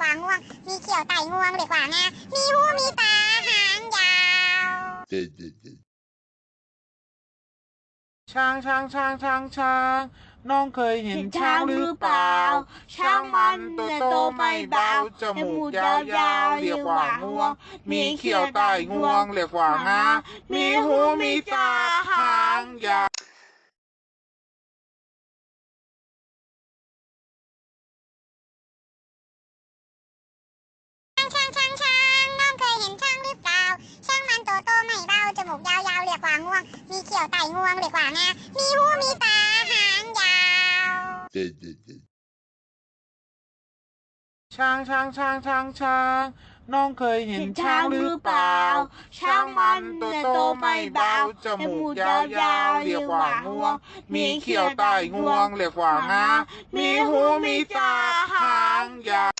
กวาง่วง มีเขียวไต่งวงเรียกว่างามีหูมีตาหางยาว ช้างช้างช้างช้างช้างน้องเคยเห็นช้างหรือเปล่า ช้างมันตัวโตไม่เบาจมูกยาวๆเรียกว่างวง มีเขียวใต้งวงเรียกว่างามีหูมีตาหางยาว วๆเรียกว่างวง มีเขียวไต่งวงเรียกว่างามีหูมีตาหางยาว ช้างช้างช้างช้างช้างน้องเคยเห็นช้างหรือเปล่า ช้างมันตัวโตไม่เบาจมูกยาวๆเรียกว่างวง มีเขียวใต้งวงเรียกว่างามีหูมีตาหางยาว